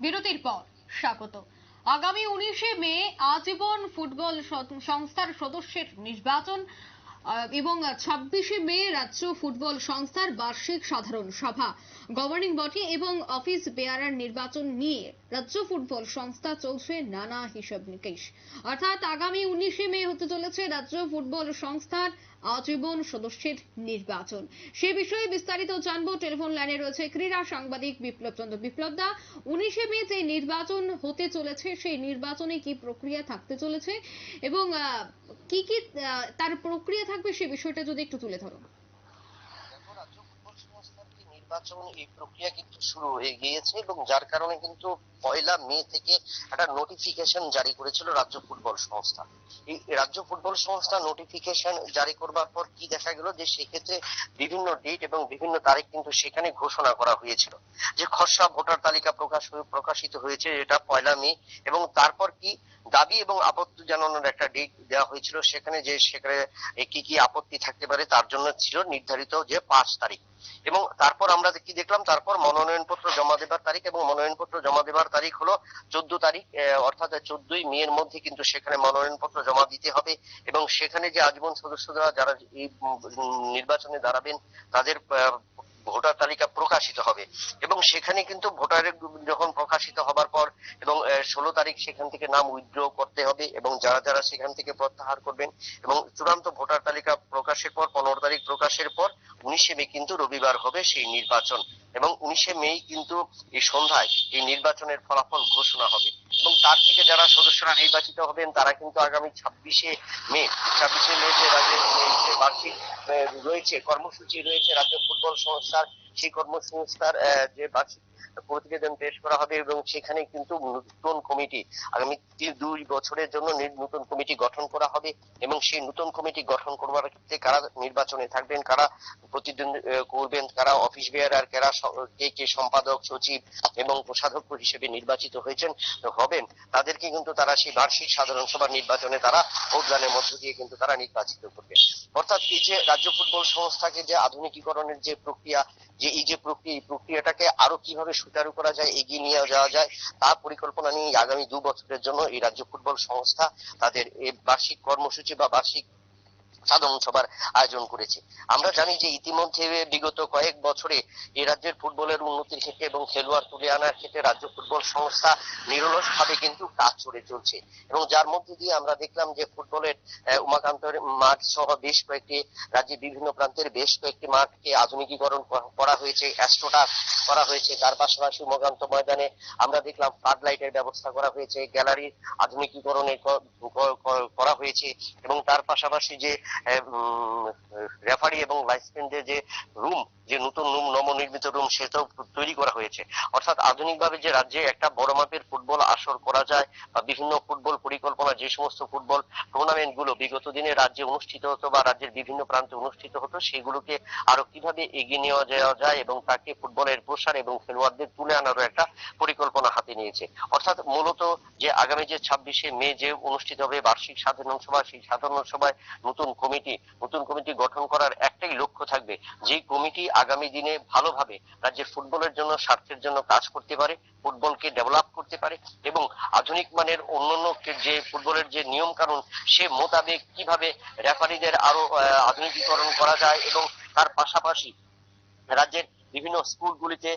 বিরতির পর স্বাগত। আগামী উনিশে মে আজীবন ফুটবল সংস্থার সদস্যের নির্বাচন। এবং ছাব্বিশে মে রাজ্য ফুটবল সংস্থার বার্ষিক সাধারণ সভা। গভর্নিং বডি এবং অফিস বেয়ারার নির্বাচন নিয়ে রাজ্য ফুটবল সংস্থা চলছে নানা হিসাব নিকেশ। অর্থাৎ আগামী উনিশে মে হতে চলেছে রাজ্য ফুটবল সংস্থার আজীবন সদস্যের নির্বাচন। সে বিষয়ে বিস্তারিত জানব। টেলিফোন লাইনে রয়েছে ক্রীড়া সাংবাদিক বিপ্লব চন্দ্র। বিপ্লব দা, উনিশে মে যে নির্বাচন হতে চলেছে, সেই নির্বাচনে কি প্রক্রিয়া থাকতে চলেছে? এবং কি কি তার প্রক্রিয়া থাকবে সে বিষয়টা যদি একটু তুলে ধরো। নির্বাচন এই প্রক্রিয়া কিন্তু শুরু হয়ে গিয়েছে এবং যার কারণে কিন্তু পয়লা মে থেকে একটা নোটিফিকেশন জারি করেছিল রাজ্য ফুটবল সংস্থা। এই রাজ্য ফুটবল সংস্থা নোটিফিকেশন জারি করবার পর কি দেখা গেল যে সেক্ষেত্রে বিভিন্ন ডেট এবং বিভিন্ন তারিখ কিন্তু সেখানে ঘোষণা করা হয়েছিল। যে খসড়া ভোটার তালিকা প্রকাশ প্রকাশিত হয়েছে এটা পয়লা মে এবং তারপর কি দাবি এবং আপত্তি জানানোর একটা ডেট দেওয়া হয়েছিল সেখানে যে সেখানে কি কি আপত্তি থাকতে পারে তার জন্য ছিল নির্ধারিত যে পাঁচ তারিখ। এবং তারপর আমরা কি দেখলাম? তারপর মনোনয়নপত্র জমা দেবার তারিখ এবং মনোনয়নপত্র জমা দেবার তারিখ হলো চোদ্দ তারিখ অর্থাৎ চোদ্দই মে এর মধ্যে কিন্তু সেখানে মনোনয়নপত্র জমা দিতে হবে এবং সেখানে যে আজীবন সদস্যরা যারা এই নির্বাচনে দাঁড়াবেন, তাদের ভোটার তালিকা প্রকাশিত হবে। এবং সেখানে কিন্তু ভোটারের যখন প্রকাশিত হবার পর এবং ষোলো তারিখ সেখান থেকে নাম উইথড্র করতে হবে এবং যারা যারা সেখান থেকে প্রত্যাহার করবেন এবং চূড়ান্ত ভোটার তালিকা প্রকাশের পর, পনেরো তারিখ প্রকাশের পর উনিশে মে কিন্তু রবিবার হবে সেই নির্বাচন। এবং উনিশে মে কিন্তু এই সন্ধ্যায় এই নির্বাচনের ফলাফল ঘোষণা হবে। এবং তার থেকে যারা সদস্যরা নির্বাচিত হবেন, তারা কিন্তু আগামী ছাব্বিশে মে ছাব্বিশে মে যে রাজ্যের বার্ষিক রয়েছে, কর্মসূচি রয়েছে রাজ্য ফুটবল সংস্থার, সেই কর্মসংস্থার যে বার্ষিক প্রতিবেদন পেশ করা হবে এবং সেখানে কিন্তু নতুন কমিটি আগামী দুই বছরের জন্য নতুন কমিটি গঠন করা হবে এবং সেই নতুন কমিটি গঠন করবার ক্ষেত্রে কারা নির্বাচনে থাকবেন, কারা প্রতিদ্বন্দ্বী করবেন, কারা অফিস বেয়ারার কারা কে কে সম্পাদক, সচিব এবং কোষাধ্যক্ষ হিসেবে নির্বাচিত হয়েছেন হবেন। তাদেরকে কিন্তু তারা সেই বার্ষিক সাধারণ সভা নির্বাচনে তারা ভোটদানের মধ্য দিয়ে কিন্তু তারা নির্বাচিত করবেন। অর্থাৎ এই যে রাজ্য ফুটবল সংস্থাকে যে আধুনিকীকরণের যে প্রক্রিয়া, যে এই যে প্রক্রিয়া, এই প্রক্রিয়াটাকে আরও কীভাবে সুচারু করা যায় এগিয়ে নিয়ে যাওয়া যায়, তা পরিকল্পনা নিয়ে আগামী দু বছরের জন্য এই রাজ্য ফুটবল সংস্থা তাদের বার্ষিক কর্মসূচি বা বার্ষিক সাধারণ সভার আয়োজন করেছে। আমরা জানি যে ইতিমধ্যে বিগত কয়েক বছরে এ রাজ্যের ফুটবলের উন্নতির ক্ষেত্রে এবং খেলোয়াড় তুলে আনার ক্ষেত্রে রাজ্য ফুটবল সংস্থা নিরলস ভাবে কিন্তু কাজ করে চলছে। এবং যার মধ্যে দিয়ে আমরা দেখলাম যে ফুটবলের আহ, উমাকান্তের মাঠ সহ বেশ কয়েকটি রাজ্যের বিভিন্ন প্রান্তের বেশ কয়েকটি মাঠকে আধুনিকীকরণ করা হয়েছে অ্যাস্ট্রোটাস করা হয়েছে। তার পাশাপাশি উমাকান্ত ময়দানে আমরা দেখলাম ফ্লাড লাইটের ব্যবস্থা করা হয়েছে গ্যালারির আধুনিকীকরণে ক- ক- ক- করা হয়েছে এবং তার পাশাপাশি যে রেফারি এবং লাইসেন্সের যে রুম, যে নতুন রুম, নবনির্মিত রুম, সেটাও তৈরি করা হয়েছে। অর্থাৎ আধুনিকভাবে যে রাজ্যে একটা বড় মাপের ফুটবল আসর করা যায় বা বিভিন্ন ফুটবল পরিকল্পনা, যে সমস্ত ফুটবল টুর্নামেন্টগুলো বিগত দিনে রাজ্যে অনুষ্ঠিত হতো বা রাজ্যের বিভিন্ন প্রান্তে অনুষ্ঠিত হতো, সেগুলোকে আরও কীভাবে এগিয়ে নেওয়া যাওয়া যায় এবং তাকে ফুটবলের প্রসার এবং খেলোয়াড়দের তুলে আনারও একটা পরিকল্পনা হাতে নিয়েছে। অর্থাৎ মূলত যে আগামী যে ছাব্বিশে মে যে অনুষ্ঠিত হবে বার্ষিক সাধারণ সভা, সেই সাধারণ সভায় নতুন কমিটি, নতুন কমিটি গঠন করার একটাই লক্ষ্য থাকবে যে কমিটি আগামী দিনে ভালোভাবে রাজ্যের ফুটবলের জন্য স্বার্থের জন্য কাজ করতে পারে, ফুটবলকে ডেভেলপ করতে পারে এবং আধুনিক মানের অন্যান্য যে ফুটবলের যে নিয়ম কানুন সে মোতাবেক কীভাবে রেফারিদের আরও আধুনিকীকরণ করা যায় এবং তার পাশাপাশি রাজ্যের বিভিন্ন স্কুলগুলিতে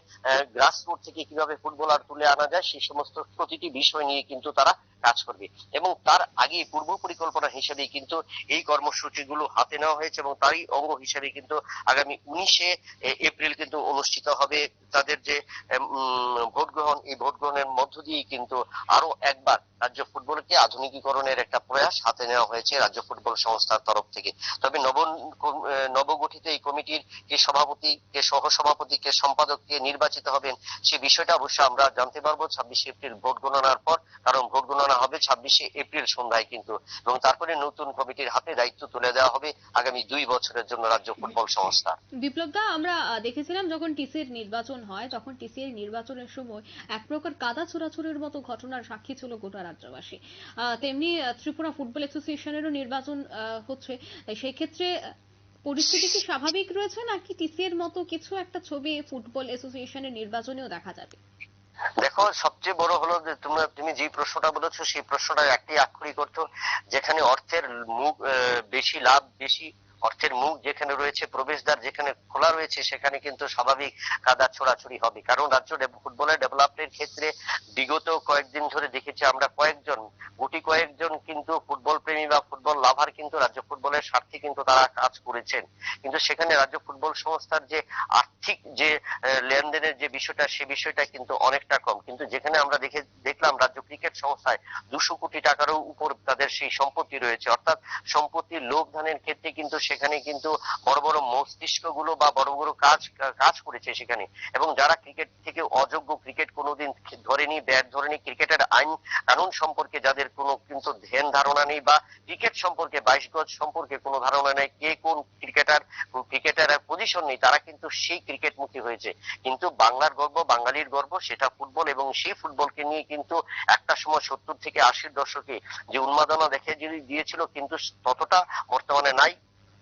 গ্রাসরুট থেকে কীভাবে ফুটবলার তুলে আনা যায় সেই সমস্ত প্রতিটি বিষয় নিয়ে কিন্তু তারা কাজ করবে। এবং তার আগে পূর্ব পরিকল্পনা হিসেবে কিন্তু এই কর্মসূচিগুলো হাতে নেওয়া হয়েছে এবং তারই অঙ্গ হিসেবে কিন্তু আগামী উনিশে এপ্রিল কিন্তু অনুষ্ঠিত হবে। তাদের যে ভোট গ্রহণ এই ভোট গ্রহণের মধ্য দিয়ে কিন্তু আরও একবার রাজ্য ফুটবলকে আধুনিকীকরণের একটা প্রয়াস হাতে নেওয়া হয়েছে রাজ্য ফুটবল সংস্থার তরফ থেকে। তবে নব নবগঠিত এই কমিটির কে সভাপতি, কে সহসভাপতি, কে সম্পাদক, কে নির্বাচিত হবেন সে বিষয়টা অবশ্য আমরা জানতে পারব। ছাব্বিশে এপ্রিল ভোট গণনার পর, কারণ ভোট গণনা হবে ছাব্বিশে এপ্রিল সন্ধ্যায় কিন্তু, এবং তারপরে নতুন কমিটির হাতে দায়িত্ব তুলে দেওয়া হবে আগামী দুই বছরের জন্য রাজ্য ফুটবল সংস্থা। বিপ্লব দা, আমরা দেখেছিলাম যখন টিসির নির্বাচন হয়, তখন টিসির নির্বাচনের সময় এক প্রকার কাদা ছোড়াছুড়ির মতো ঘটনার সাক্ষী ছিল গোটা রাজ্যবাসী। তেমনি ত্রিপুরা ফুটবল অ্যাসোসিয়েশনেরও নির্বাচন হচ্ছে। সেই ক্ষেত্রে পরিস্থিতি কি স্বাভাবিক রয়েছে নাকি টিসির মতো কিছু একটা ছবি ফুটবল অ্যাসোসিয়েশনের নির্বাচনেও দেখা যাবে? দেখো, সবচেয়ে বড় হলো যে তোমরা, তুমি যে প্রশ্নটা বলেছ, সেই প্রশ্নটা একটি আক্ষরিক অর্থ যেখানে অর্থের মুখ বেশি লাভ, বেশি অর্থের মুখ যেখানে রয়েছে, প্রবেশদ্বার যেখানে খোলা রয়েছে, সেখানে কিন্তু স্বাভাবিক কাদা ছোড়াছড়ি হবে। কারণ রাজ্য ফুটবলের ডেভেলপমেন্টের ক্ষেত্রে বিগত কয়েকদিন ধরে দেখেছি আমরা কয়েকজন, গুটি কয়েকজন কিন্তু ফুটবল প্রেমী বা ফুটবল লাভার কিন্তু রাজ্য ফুটবলের স্বার্থে কিন্তু তারা কাজ করেছেন। কিন্তু সেখানে রাজ্য ফুটবল সংস্থার যে আর্থিক লেনদেনের যে বিষয়টা, সে বিষয়টা কিন্তু অনেকটা কম। কিন্তু যেখানে আমরা দেখে দেখলাম রাজ্য ক্রিকেট সংস্থায় দুশো কোটি টাকারও উপর তাদের সেই সম্পত্তি রয়েছে। অর্থাৎ সম্পত্তি লোভ ধানের ক্ষেত্রে কিন্তু সেখানে কিন্তু বড় বড় মস্তিষ্কগুলো বা বড় বড় কাজ কাজ করেছে সেখানে। এবং যারা ক্রিকেট থেকে অযোগ্য ক্রিকেট কোনোদিন ধরেনি ব্যাট ধরেনি ক্রিকেটের আইন কানুন সম্পর্কে যাদের কোনো কিন্তু ধ্যান ধারণা নেই বা ক্রিকেট সম্পর্কে বাইশ গজ সম্পর্কে কোনো ধারণা নেই, কে কোন ক্রিকেটার ক্রিকেটার পজিশন নেই, তারা কিন্তু সেই ক্রিকেট মুখী হয়েছে। কিন্তু বাংলার গর্ব, বাঙালির গর্ব, সেটা ফুটবল এবং সেই ফুটবলকে নিয়ে কিন্তু একটা সময় সত্তর থেকে আশির দশকে যে উন্মাদনা দেখে যদি দিয়েছিল, কিন্তু ততটা বর্তমানে নাই।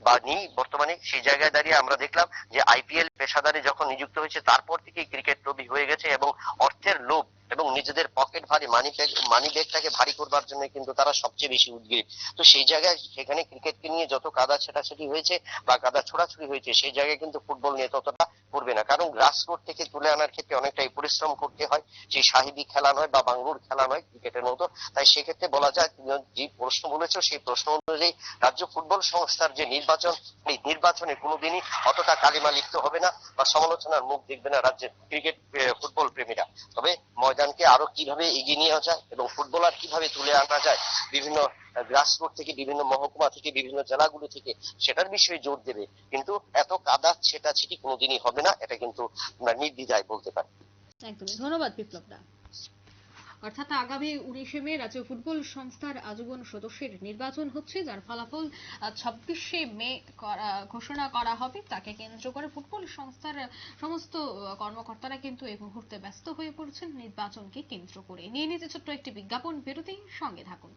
বা নেই বর্তমানে সেই জায়গায় দাঁড়িয়ে আমরা দেখলাম যে আইপিএল পেশাদারে যখন নিযুক্ত হয়েছে, তারপর থেকেই ক্রিকেট লোভী হয়ে গেছে এবং অর্থের লোভ এবং নিজেদের পকেট ভারী মানি ব্যাগ মানি ব্যাগটাকে ভারী করবার জন্য কিন্তু তারা সবচেয়ে বেশি উদ্গ্রীব। তো সেই জায়গায় সেখানে ক্রিকেটকে নিয়ে যত কাদা ছেটাছেটি হয়েছে বা কাদা ছোড়াছুড়ি হয়েছে, সেই জায়গায় কিন্তু ফুটবল নিয়ে ততটা করবে না। কারণ গ্রাসরুট থেকে তুলে আনার ক্ষেত্রে অনেকটাই পরিশ্রম করতে হয়। সেই সাহিবি খেলা নয় বা বাংলুর খেলা নয়, ক্রিকেটের মতো। তাই সেক্ষেত্রে বলা যায়, তুমি যে প্রশ্ন বলেছ, সেই প্রশ্ন অনুযায়ী রাজ্য ফুটবল সংস্থার যে নির্বাচন, এই নির্বাচনে কোনোদিনই অতটা কালিমা লিপ্ত হবে না বা সমালোচনার মুখ দেখবে না রাজ্যের ক্রিকেট ফুটবল প্রেমীরা। তবে ময়দানকে আরও কীভাবে এগিয়ে নিয়ে যায় এবং ফুটবলার কীভাবে তুলে আনা যায়, বিভিন্ন গ্রাসরুট থেকে বিভিন্ন মহকুমা থেকে, বিভিন্ন জেলাগুলো থেকে সেটার বিষয়ে জোর দেবে। কিন্তু এত কাদা ছেটা ছিটি কোনোদিনই হবে না, এটা কিন্তু আমরা নির্দ্বিধায় বলতে পারি। একদমই। ধন্যবাদ বিপ্লব দা অর্থাৎ আগামী উনিশে মে রাজ্য ফুটবল সংস্থার আজীবন সদস্যের নির্বাচন হচ্ছে, যার ফলাফল ছাব্বিশে মে ঘোষণা করা হবে। তাকে কেন্দ্র করে ফুটবল সংস্থার সমস্ত কর্মকর্তারা কিন্তু এই মুহূর্তে ব্যস্ত হয়ে পড়ছেন। নির্বাচনকে কেন্দ্র করে। নিয়ে নিতে ছোট্ট একটি বিজ্ঞাপন। বিরতি সঙ্গে থাকুন।